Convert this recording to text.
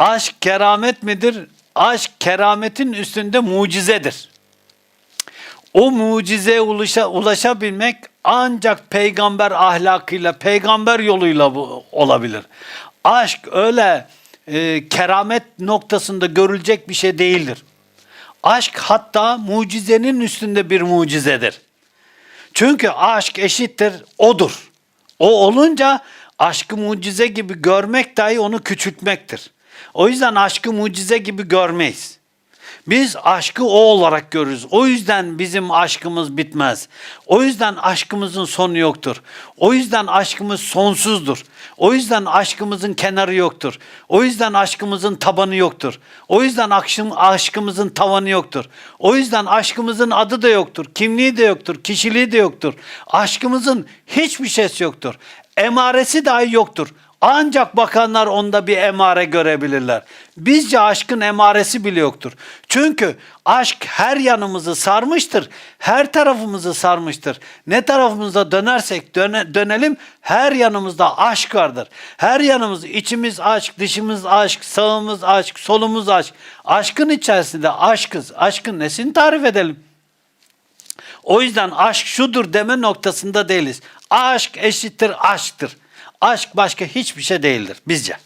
Aşk keramet midir? Aşk kerametin üstünde mucizedir. O mucizeye ulaşa, ulaşabilmek ancak peygamber ahlakıyla, peygamber yoluyla bu, olabilir. Aşk öyle e, keramet noktasında görülecek bir şey değildir. Aşk hatta mucizenin üstünde bir mucizedir. Çünkü aşk eşittir odur. O olunca aşkı mucize gibi görmek dahi onu küçültmektir. O yüzden aşkı mucize gibi görmeyiz. Biz aşkı o olarak görürüz. O yüzden bizim aşkımız bitmez. O yüzden aşkımızın sonu yoktur. O yüzden aşkımız sonsuzdur. O yüzden aşkımızın kenarı yoktur. O yüzden aşkımızın tabanı yoktur. O yüzden aşkım, aşkımızın tavanı yoktur. O yüzden aşkımızın adı da yoktur. Kimliği de yoktur. Kişiliği de yoktur. Aşkımızın hiçbir şeysi yoktur. Emaresi dahi yoktur. Ancak bakanlar onda bir emare görebilirler. Bizce aşkın emaresi bile yoktur. Çünkü aşk her yanımızı sarmıştır. Her tarafımızı sarmıştır. Ne tarafımıza dönersek döne- dönelim her yanımızda aşk vardır. Her yanımız içimiz aşk, dışımız aşk, sağımız aşk, solumuz aşk. Aşkın içerisinde aşkız. Aşkın nesini tarif edelim? O yüzden aşk şudur deme noktasında değiliz. Aşk eşittir aşktır. Aşk başka hiçbir şey değildir bizce.